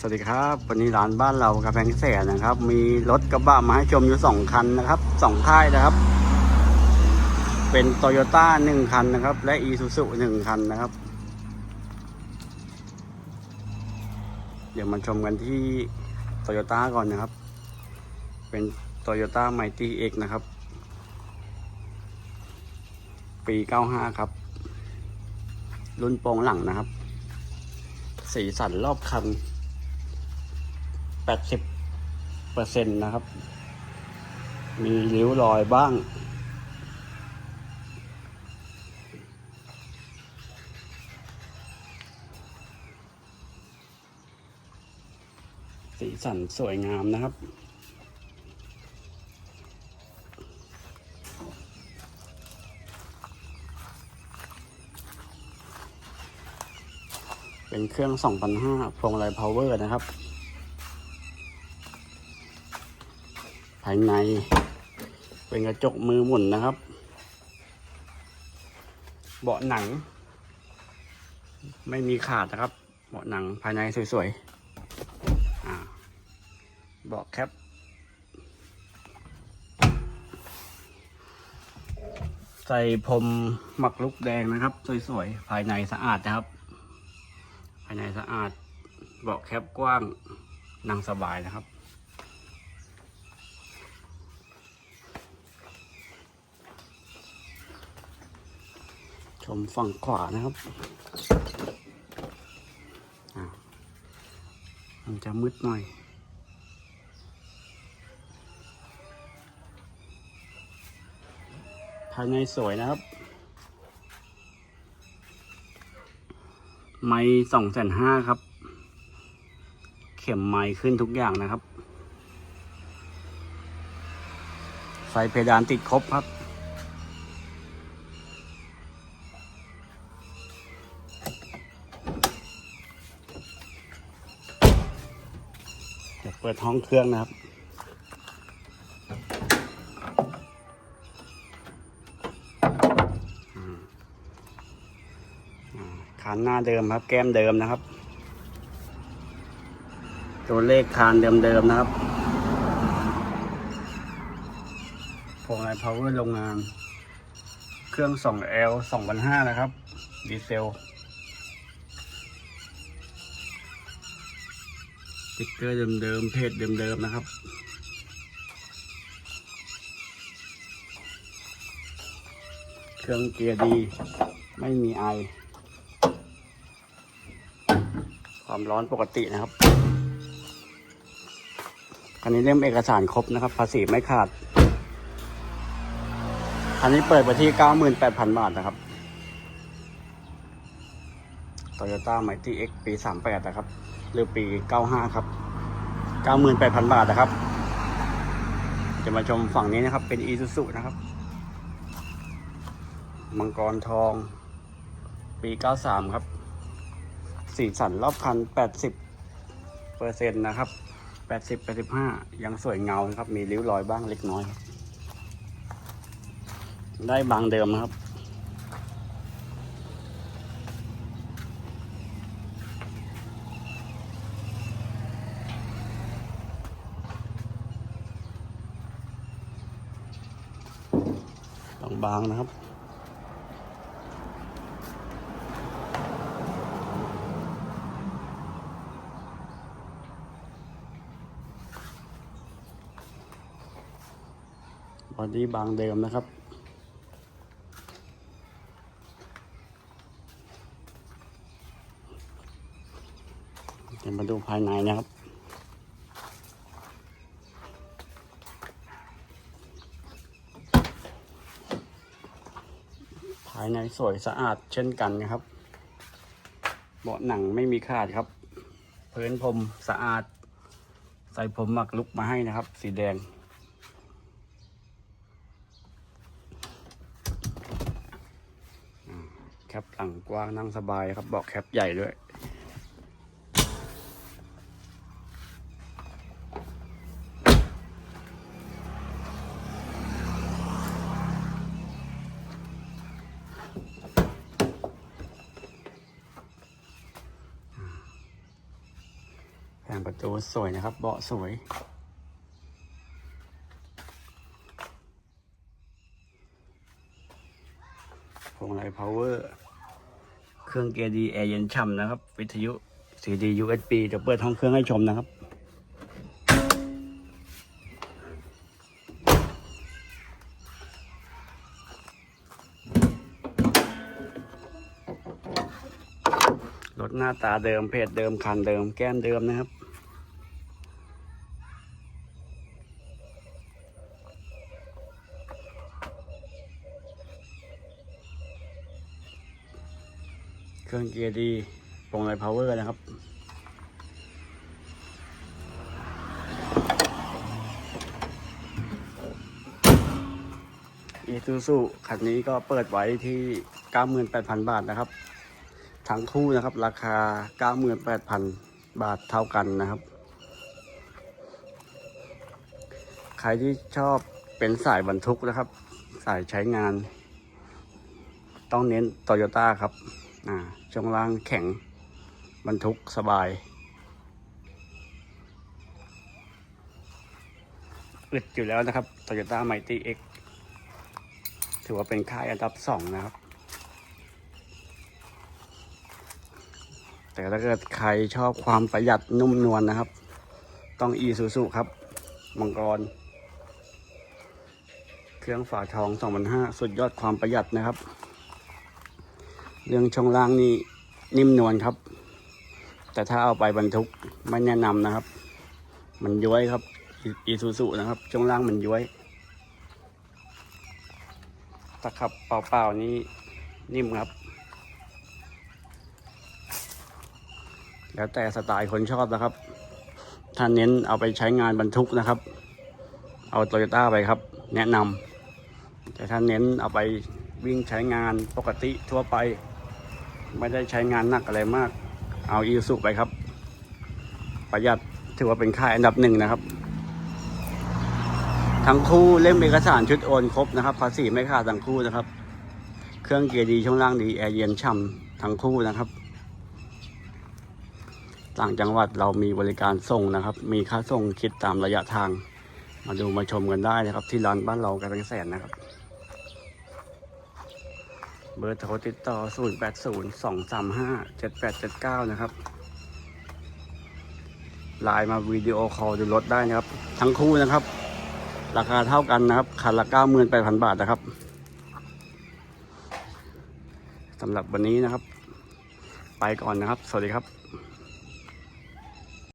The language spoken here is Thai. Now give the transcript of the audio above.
สวัสดีครับ วันนี้ร้านบ้านเรากระแพงแสนนะครับ มีรถกระบะมาให้ชมอยู่สองคันนะครับสองค่ายนะครับ เป็นโตโยต้าหนึ่งคันนะครับ และอีซูซุหนึ่งคันนะครับ เดี๋ยวมาชมกันที่โตโยต้าก่อนนะครับ เป็นโตโยต้าไมตี้เอกนะครับ ปี95ครับ รุ่นโปรงหลังนะครับ สีสันรอบคัน 80เปอร์เซ็นต์นะครับ มีริ้วรอยบ้าง สีสันสวยงามนะครับเป็นเครื่อง 2,500พวงมาลัยพาวเวอร์นะครับ ภายใน เป็นกระจกมือหมุนนะครับ เบาะหนัง ไม่มีขาดนะครับ เบาะหนังภายในสวยๆเบาะแคปใส่พรมหมักลุกแดงนะครับ สวยๆ ภายในสะอาดนะครับ ภายในสะอาดเบาะแคปกว้างนั่งสบายนะครับ ชมฝั่งขวานะครับอะมันจะมืดหน่อย ภายในสวยนะครับ ไม้สองแสนห้าครับ เข็มไม้ขึ้นทุกอย่างนะครับ ไฟเพดานติดครบครับ ปิดห้องเครื่องนะครับ คานหน้าเดิมครับ แก้มเดิมนะครับ ตัวเลขคานเดิมๆนะครับพวงไอพาวเวอร์โรงงาน เครื่อง 2L 2,500นะครับ ดีเซล ติ๊กเกอร์เดิมๆเพจเดิมๆนะครับ เครื่องเกียร์ดี ไม่มีไอ ความร้อนปกตินะครับคันนี้เล่มเอกสารครบนะครับ ภาษีไม่ขาด คันนี้เปิดไปที่ 98,000 บาทนะครับ Toyota Mighty X ปี 38 นะครับ หรือปี 95 ครับ 98,000 บาทนะครับ จะมาชมฝั่งนี้นะครับ เป็น Isuzu นะครับ มังกรทอง ปี 93 ครับ สีสันรอบคัน 80เปอร์เซ็นต์นะครับ 80 85 ยังสวยเงานะครับ มีริ้วรอยบ้างเล็กน้อยครับ ได้บางเดิมนะครับ บางๆนะครับ บอดี้บางเดิมนะครับเดี๋ยวมาดูภายในนะครับายในสวยสะอาดเช่นกันนะครับ เบาะหนังไม่มีขาดครับพื้นพรมสะอาด ใส่ผมหมักลุกมาให้นะครับ สีแดง แคปหลังกว้างนั่งสบายครับเบาะแคปใหญ่ด้วย ภงประตูสวยนะครับ เบาะสวยพวงมาลัย power เครื่องเกียร์ดีแอร์เย็นฉ่ำนะครับ วิทยุ CD USB เดี๋ยวเปิดห้องเครื่องให้ชมนะครับรถหน้าตาเดิมเพจเดิมคันเดิมแก้มเดิมนะครับ เครื่องเกียร์ดีปรงไรพาวเวอร์นะครับอีซูซูคันนี้ก็เปิดไว้ที่ 98,000 บาทนะครับ ทั้งคู่นะครับ ราคา 98,000 บาทเท่ากันนะครับ ใครที่ชอบเป็นสายบรรทุกนะครับ สายใช้งาน ต้องเน้นโตโยต้าครับ่าช่วงล่างแข็งบรรทุกสบายอึดอยู่แล้วนะครับ Toyota Mighty X ถือว่าเป็นค่ายอันดับสองนะครับ แต่ถ้าเกิดใครชอบความประหยัดนุ่มนวลนะครับ ต้อง e s u s u ครับ มังกร เครื่องฝาทอง 2005 สุดยอดความประหยัดนะครับ เรื่องช่องล่างนี่นิ่มนวลครับ แต่ถ้าเอาไปบรรทุกไม่แนะนำนะครับ มันย้วยครับอีซูซูนะครับ ช่วงล่างมันย้วยตะขับเปล่าๆนี่นิ่มครับ แล้วแต่สไตล์คนชอบนะครับ ถ้าเน้นเอาไปใช้งานบรรทุกนะครับ เอาโตโยต้าไปครับ แนะนำแต่ถ้าเน้นเอาไปวิ่งใช้งานปกติทั่วไป ไม่ได้ใช้งานหนักอะไรมาก เอาอีสุไปครับ ประหยัดถือว่าเป็นค่ายอันดับหนึ่งนะครับ ทั้งคู่เล่มเอกสารชุดโอนครบนะครับภาษีไม่ขาดทั้งคู่นะครับ เครื่องเกียร์ดีช่วงล่างดีแอร์เย็นฉ่ำทั้งคู่นะครับต่างจังหวัดเรามีบริการส่งนะครับ มีค่าส่งคิดตามระยะทาง มาดูมาชมกันได้นะครับ ที่ร้านบ้านเรากระทังแสนนะครับ เบอร์โทรติดต่อ 0 8 0 2 3 5 7 8 7 9 นะครับไลน์มาวิดีโอคอลดูรถได้นะครับ ทั้งคู่นะครับ ราคาเท่ากันนะครับคันละ 98,000 บาทนะครับสำหรับวันนี้นะครับ ไปก่อนนะครับ สวัสดีครับ